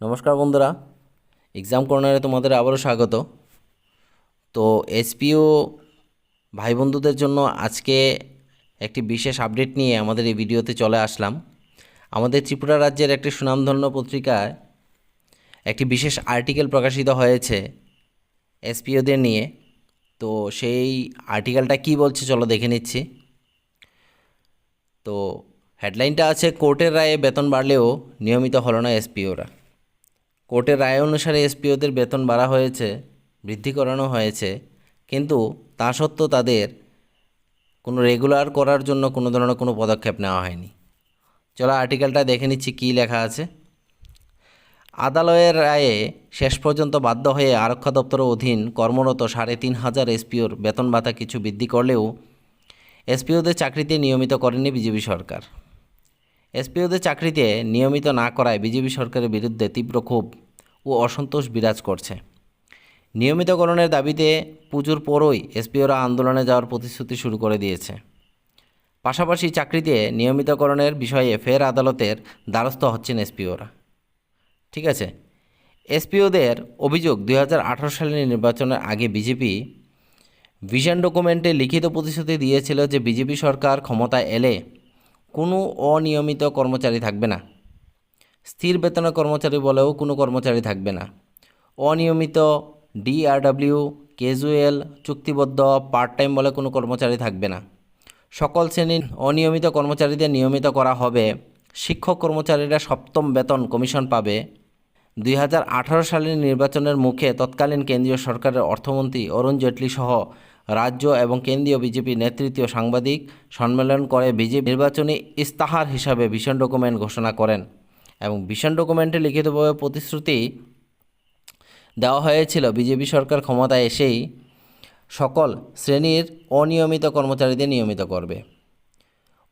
নমস্কার বন্ধুরা। এক্সাম কর্নারে তোমাদের আবারও স্বাগত। তো এসপিও ভাই বন্ধুদের জন্য আজকে একটি বিশেষ আপডেট নিয়ে আমাদের এই ভিডিওতে চলে আসলাম। আমাদের ত্রিপুরা রাজ্যের একটি সুনামধন্য পত্রিকায় একটি বিশেষ আর্টিকেল প্রকাশিত হয়েছে এসপিওদের নিয়ে। তো সেই আর্টিকেলটা কি বলছে চলো দেখে নিচ্ছি। তো হেডলাইনটা আছে, কোর্টের রায়ে বেতন বাড়লেও নিয়মিত হলো না এসপিওরা। কোর্টের রায় অনুসারে এসপিওদের বেতন বাড়া হয়েছে, বৃদ্ধি করানো হয়েছে, কিন্তু তা সত্ত্বেও তাদের কোনো রেগুলার করার জন্য কোনো ধরনের কোনো পদক্ষেপ নেওয়া হয়নি। চলো আর্টিকেলটা দেখে নিচ্ছি কী লেখা আছে। আদালতের রায়ে শেষ পর্যন্ত বাধ্য হয়ে আরক্ষা দপ্তরের অধীন কর্মরত সাড়ে তিন হাজার এসপিওর বেতন ভাতা কিছু বৃদ্ধি করলেও এসপিওদের চাকরিতে নিয়মিত করেনি বিজেপি সরকার। এসপিওদের চাকরিতে নিয়মিত না করায় বিজেপি সরকারের বিরুদ্ধে তীব্র ক্ষোভ ও অসন্তোষ বিরাজ করছে। নিয়মিতকরণের দাবিতে পুজোর পরই এসপিওরা আন্দোলনে যাওয়ার প্রতিশ্রুতি শুরু করে দিয়েছে। পাশাপাশি চাকরিতে নিয়মিতকরণের বিষয়ে ফের আদালতের দ্বারস্থ হচ্ছেন এসপিওরা। ঠিক আছে, এসপিওদের অভিযোগ দুই হাজার আঠেরো সালের নির্বাচনের আগে বিজেপি ভিশন ডকুমেন্টে লিখিত প্রতিশ্রুতি দিয়েছিল যে বিজেপি সরকার ক্ষমতায় এলে কোনো অনিয়মিত কর্মচারী থাকবে না। স্থির বেতনের কর্মচারী বলেও কোনো কর্মচারী থাকবে না। অনিয়মিত ডিআরডব্লিউ, ক্যাজুয়াল, চুক্তিবদ্ধ পার্ট টাইম বলে কোনো কর্মচারী থাকবে না। সকল শ্রেণির অনিয়মিত কর্মচারীদের নিয়মিত করা হবে। শিক্ষক কর্মচারীরা সপ্তম বেতন কমিশন পাবে। দুই হাজার আঠারো সালের নির্বাচনের মুখে তৎকালীন কেন্দ্রীয় সরকারের অর্থমন্ত্রী অরুণ জেটলি সহ রাজ্য এবং কেন্দ্রীয় বিজেপি নেতৃত্ব সাংবাদিক সম্মেলন করে বিজেপি নির্বাচনী ইস্তাহার হিসাবে ভিশন ডকুমেন্ট ঘোষণা করেন এবং ভিশন ডকুমেন্টে লিখিতভাবে প্রতিশ্রুতি দেওয়া হয়েছিল। বিজেপি সরকার ক্ষমতায় এসেই সকল শ্রেণির অনিয়মিত কর্মচারীদের নিয়মিত করবে।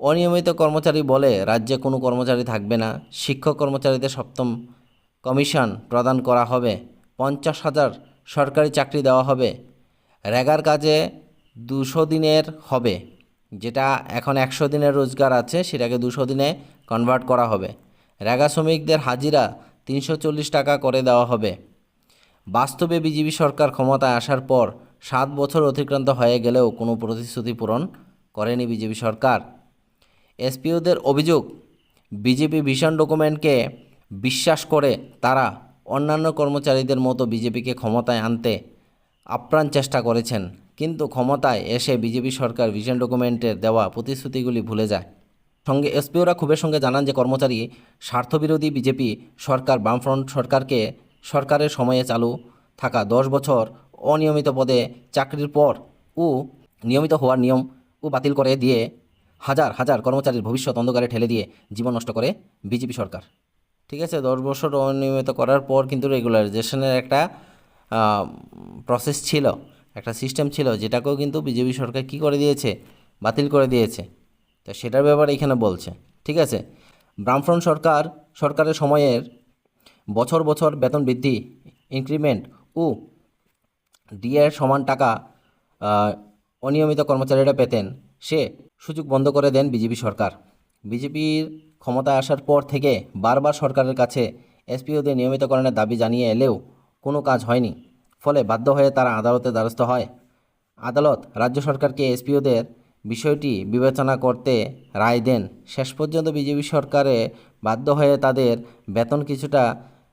অনিয়মিত কর্মচারী বলে রাজ্যে কোনো কর্মচারী থাকবে না। শিক্ষক কর্মচারীদের সপ্তম কমিশন প্রদান করা হবে। পঞ্চাশ হাজার সরকারি চাকরি দেওয়া হবে। রেগার কাজে দুশো দিনের হবে, যেটা এখন একশো দিনের রোজগার আছে, সেটাকে দুশো দিনে কনভার্ট করা হবে। রেগা শ্রমিকদের হাজিরা তিনশো চল্লিশ টাকা করে দেওয়া হবে। বাস্তবে বিজেপি সরকার ক্ষমতায় আসার পর সাত বছর অতিক্রান্ত হয়ে গেলেও কোনো প্রতিশ্রুতি পূরণ করেনি বিজেপি সরকার। এসপিওদের অভিযোগ, বিজেপি ভিশন ডকুমেন্টকে বিশ্বাস করে তারা অন্যান্য কর্মচারীদের মতো বিজেপিকে ক্ষমতায় আনতে আপ্রাণ চেষ্টা করেছেন, কিন্তু ক্ষমতায় এসে বিজেপি সরকার ভিশন ডকুমেন্টের দেওয়া প্রতিশ্রুতিগুলি ভুলে যায়। সঙ্গে এসপিওরা ক্ষোভের সঙ্গে জানান যে কর্মচারী স্বার্থবিরোধী বিজেপি সরকার বামফ্রন্ট সরকারকে সরকারের সময়ে চালু থাকা দশ বছর অনিয়মিত পদে চাকরির পর ও নিয়মিত হওয়ার নিয়ম ও বাতিল করে দিয়ে হাজার হাজার কর্মচারীর ভবিষ্যৎ অন্ধকারে ঠেলে দিয়ে জীবন নষ্ট করে বিজেপি সরকার। ঠিক আছে, দশ বছর অনিয়মিত করার পর কিন্তু রেগুলারাইজেশনের একটা প্রসেস ছিল, একটা সিস্টেম ছিল, যেটাকেও কিন্তু বিজেপি সরকার কি করে দিয়েছে? বাতিল করে দিয়েছে। তো সেটার ব্যাপারে এখানে বলছে, ঠিক আছে? বামফ্রন্ট সরকার, সরকারের সময়ের বছর বছর বেতন বৃদ্ধি ইনক্রিমেন্ট ও ডিএর সমান টাকা অনিয়মিত কর্মচারীরা পেতেন। সে সুযোগ বন্ধ করে দেন বিজেপি সরকার। বিজেপির ক্ষমতায় আসার পর থেকে বারবার সরকারের কাছে এসপিওদের নিয়মিতকরণের দাবি জানিয়ে এলেও কোনো কাজ হয়নি। ফলে বাধ্য হয়ে তারা আদালতে দ্বারস্থ হয়। আদালত রাজ্য সরকারকে এসপিওদের বিষয়টি বিবেচনা করতে রায় দেন। শেষ পর্যন্ত বিজেপি সরকারে বাধ্য হয়ে তাদের বেতন কিছুটা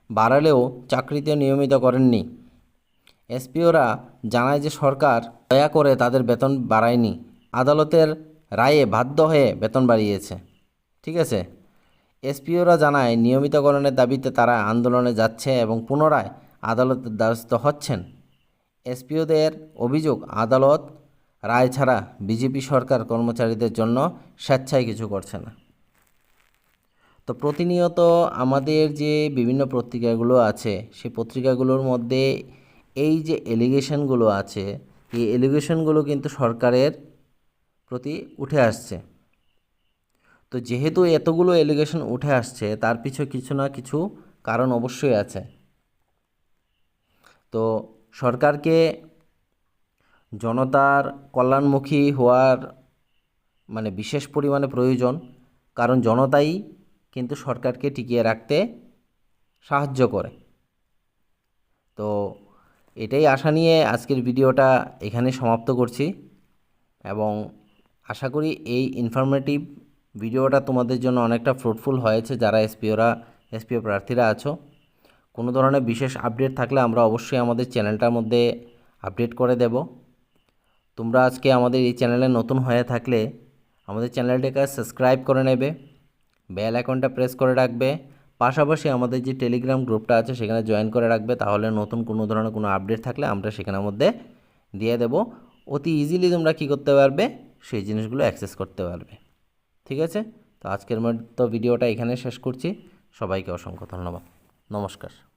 বাড়ালেও চাকরিতে নিয়মিত করেননি। এসপিওরা জানায় যে সরকার দয়া করে তাদের বেতন বাড়ায়নি। আদালতের রায়ে বাধ্য হয়ে বেতন বাড়িয়েছে। ঠিক আছে? এসপিওরা জানায়, নিয়মিতকরণের দাবিতে তারা আন্দোলনে যাচ্ছে এবং পুনরায় আদালতের দ্বারস্থ হচ্ছেন। এসপিওদের অভিযোগ, আদালত রায় ছাড়া বিজেপি সরকার কর্মচারীদের জন্য স্বেচ্ছায় কিছু করছে না। তো প্রতিনিয়ত আমাদের যে বিভিন্ন পত্রিকাগুলো আছে সেই পত্রিকাগুলোর মধ্যে এই যে এলিগেশনগুলো আছে, এই এলিগেশনগুলো কিন্তু সরকারের প্রতি উঠে আসছে। তো যেহেতু এতগুলো এলিগেশন উঠে আসছে, তার পিছু কিছু না কিছু কারণ অবশ্যই আছে। তো সরকারকে জনতার কল্যাণমুখী হওয়ার মানে বিশেষ পরিমাণে প্রয়োজন, কারণ জনতাই কিন্তু সরকারকে টিকিয়ে রাখতে সাহায্য করে। তো এটাই আশা নিয়ে আজকের ভিডিওটা এখানে সমাপ্ত করছি এবং আশা করি এই ইনফরমেটিভ ভিডিওটা তোমাদের জন্য অনেকটা ফ্রুটফুল হয়েছে, যারা এসপিওরা এসপিও প্রার্থীরা আছো। কোনো ধরনের বিশেষ আপডেট থাকলে আমরা অবশ্যই আমাদের চ্যানেলটার মধ্যে আপডেট করে দেব। তোমরা আজকে আমাদের এই চ্যানেলে নতুন হয়ে থাকলে আমাদের চ্যানেলটাকে সাবস্ক্রাইব করে নেবে বেল আইকনটা প্রেস করে রাখবে, পাশাপাশি আমাদের যে টেলিগ্রাম গ্রুপটা আছে সেখানে জয়েন করে রাখবে, তাহলে নতুন কোনো ধরনের কোনো আপডেট থাকলে আমরা সেখানের মধ্যে দিয়ে দেব। অতি ইজিলি তোমরা কী করতে পারবে, সেই জিনিসগুলো অ্যাক্সেস করতে পারবে। ঠিক আছে? তো আজকের মতো ভিডিওটা এখানে শেষ করছি। সবাইকে অসংখ্য ধন্যবাদ। নমস্কার।